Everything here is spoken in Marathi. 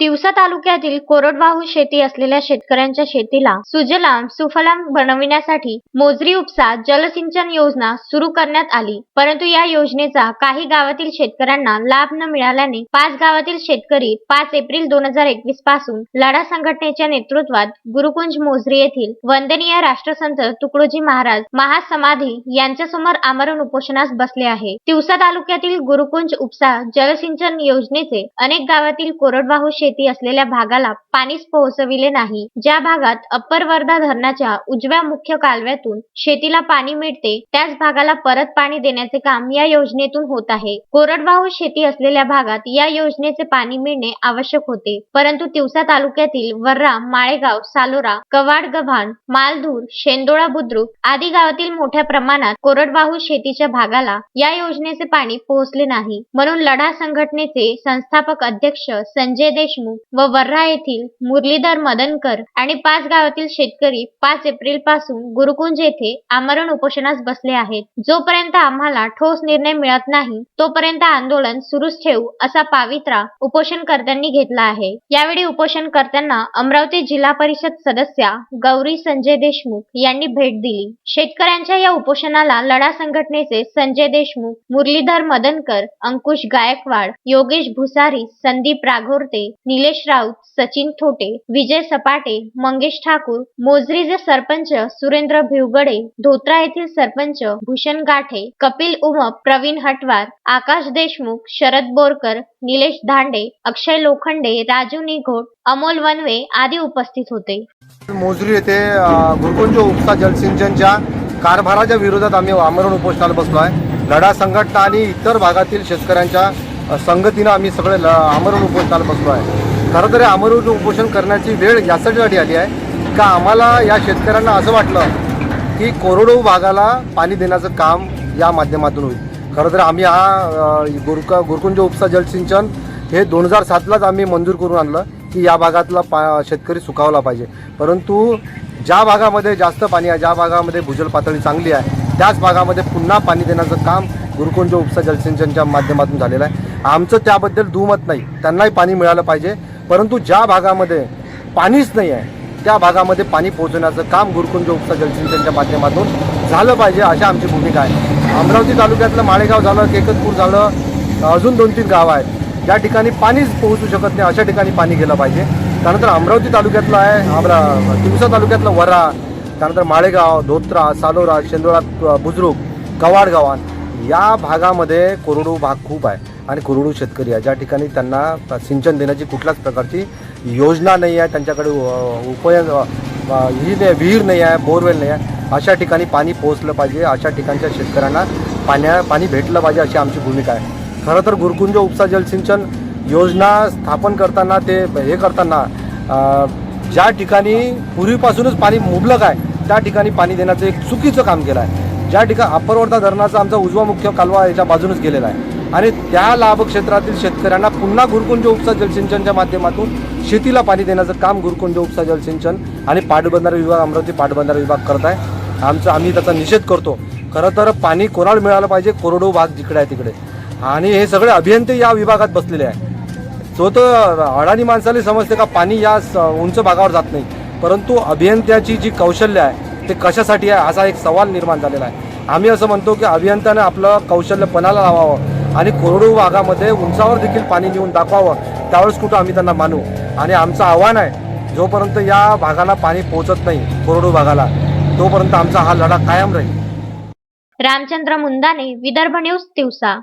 तिवसा तालुक्यातील कोरडवाहू शेती असलेल्या शेतकऱ्यांच्या शेतीला सुजलाम सुफलाम बनविण्यासाठी मोजरी उपसा जलसिंचन योजना सुरू करण्यात आली. परंतु या योजनेचा काही गावातील शेतकऱ्यांना लाभ न मिळाल्याने पाच गावातील शेतकरी पाच एप्रिल दोन हजार एकवीसपासून लढा संघटनेच्या नेतृत्वात गुरुकुंज मोजरी येथील वंदनीय राष्ट्रसंत तुकडोजी महाराज महासमाधी यांच्यासमोर आमरण उपोषणास बसले आहे. तिवसा तालुक्यातील गुरुकुंज उपसा जलसिंचन योजनेचे अनेक गावातील कोरडवाहू शेती असलेल्या भागाला पाणीच पोहोचविले नाही. ज्या भागात अप्पर वर्धा धरणाच्या उजव्या मुख्य कालव्यातून शेतीला पाणी मिळते त्याच भागाला परत पाणी देण्याचे काम या योजनेतून होत आहे. कोरडवाहू शेती असलेल्या भागात या योजनेचे पाणी मिळणे आवश्यक होते. परंतु तिवसा तालुक्यातील वर्रा माळेगाव सालोरा कवाड गव्हाण मालधूर शेंदोळा बुद्रुक आदी गावातील मोठ्या प्रमाणात कोरडवाहू शेतीच्या भागाला या योजनेचे पाणी पोहोचले नाही. म्हणून लढा संघटनेचे संस्थापक अध्यक्ष संजय देशमुख देशमुख व वर्रा येथील मुरलीधर मदनकर आणि पाच गावातील शेतकरी पाच एप्रिलपासून गुरुकुंज येथे आमरण उपोषणास बसले आहेत. जोपर्यंत आम्हाला ठोस निर्णय मिळत नाही तोपर्यंत आंदोलन सुरूच ठेवू असा पावित्रा उपोषणकर्त्यांनी घेतला आहे. यावेळी उपोषणकर्त्यांना अमरावती जिल्हा परिषद सदस्या गौरी संजय देशमुख यांनी भेट दिली. शेतकऱ्यांच्या या उपोषणाला लढा संघटनेचे संजय देशमुख मुरलीधर मदनकर अंकुश गायकवाड योगेश भुसारी संदीप राघोरते निलेश राऊत सचिन थोटे विजय सपाटे मंगेश ठाकूर मोजरीचे सरपंच सुरेंद्र भिवगडे धोत्रा येथील सरपंच भूषण गाठे कपिल उमप प्रवीण हटवार आकाश देशमुख शरद बोरकर निलेश धांडे अक्षय लोखंडे राजू निघोट अमोल वनवे आदी उपस्थित होते. मोजरी येथे गुरुकुंज उपसा जलसिंचनच्या कारभाराच्या विरोधात आम्ही आमरण उपोषणाला बसलो आहे लढा संघटना आणि इतर भागातील शेतकऱ्यांच्या संगतीनं आम्ही सगळे ल आमरण उपोषणाला बसलो आहे. खरं तर आमरण उपोषण करण्याची वेळ यासाठी आली आहे का आम्हाला या शेतकऱ्यांना असं वाटलं की कोरडो भागाला पाणी देण्याचं काम या माध्यमातून होईल. खरं तर आम्ही हा अ, गुरुका गुरुकुंज उपसा जलसिंचन हे दोन हजार सातलाच आम्ही मंजूर करून आणलं की या भागातला पा शेतकरी सुकावला पाहिजे. परंतु ज्या भागामध्ये जास्त पाणी आहे ज्या भागामध्ये भूजल पातळी चांगली आहे त्याच भागामध्ये पुन्हा पाणी देण्याचं काम गुरुकुंज उपसा जलसिंचनच्या माध्यमातून झालेलं आहे. आमचं त्याबद्दल दुमत नाही. त्यांनाही पाणी मिळालं पाहिजे. परंतु ज्या भागामध्ये पाणीच नाही आहे त्या भागामध्ये पाणी पोहोचवण्याचं काम गुरुकुंज उपसा जलसिंचनच्या माध्यमातून झालं पाहिजे अशी आमची भूमिका आहे. अमरावती तालुक्यातलं माळेगाव झालं केकतपूर झालं अजून दोन तीन गावं आहेत. ज्या ठिकाणी पाणीच पोहोचू शकत नाही अशा ठिकाणी पाणी गेलं पाहिजे. त्यानंतर अमरावती तालुक्यातलं आहे आमरा तिवसा तालुक्यातलं वरा त्यानंतर माळेगाव धोत्रा सालोरा शेंदोळा बुजुर्ग कवाडगावान या भागामध्ये कोरडू भाग खूप आहे. आणि कुरडू शेतकरी आहे. ज्या ठिकाणी त्यांना सिंचन देण्याची कुठल्याच प्रकारची योजना नाही आहे त्यांच्याकडे अ, उपयोग ही नाही विहीर नाही आहे बोरवेल नाही आहे अशा ठिकाणी पाणी पोहोचलं पाहिजे अशा ठिकाणच्या शेतकऱ्यांना पाण्या पाणी भेटलं पाहिजे अशी आमची भूमिका आहे. खरं तर गुरुकुंज उपसा जलसिंचन योजना स्थापन करताना ते हे करताना ज्या ठिकाणी पूर्वीपासूनच पाणी मुबलक आहे त्या ठिकाणी पाणी देण्याचं एक चुकीचं काम केलं आहे. ज्या ठिकाणी अप्परवर्धा धरणाचा आमचा उजवा मुख्य कालवा याच्या बाजूनच गेलेला आहे. आणि त्या लाभ क्षेत्रातील शेतकऱ्यांना पुन्हा गुरुकुंज उपसा जलसिंचनच्या माध्यमातून शेतीला पाणी देण्याचं काम गुरुकुंज उपसा जलसिंचन आणि पाटबंधारा विभाग अमरावती पाटबंधारा विभाग करत आहे. आमचं आम्ही त्याचा निषेध करतो. खरं तर पाणी कोणाला मिळालं पाहिजे? कोरडो भाग जिकडे आहे तिकडे. आणि हे सगळे अभियंते या विभागात बसलेले आहे. तो तर अडाणी माणसाला समजते का पाणी या स- उंच भागावर जात नाही. परंतु अभियंत्याची जी कौशल्य आहे ते कशासाठी आहे? असा एक सवाल निर्माण झालेला आहे. आम्ही असं म्हणतो की अभियंत्याने आपलं कौशल्य पणाला लावावं. आणि कोरडू भागामध्ये उंचावर देखील पाणी नेऊन दाखवावं त्यावेळेस कुठं आम्ही त्यांना मानू? आणि आमचं आव्हान आहे जोपर्यंत या भागाला पाणी पोहोचत नाही कोरडू भागाला तोपर्यंत आमचा हा लढा कायम राहील. रामचंद्र मुंदाने विदर्भ न्यूज दिवसा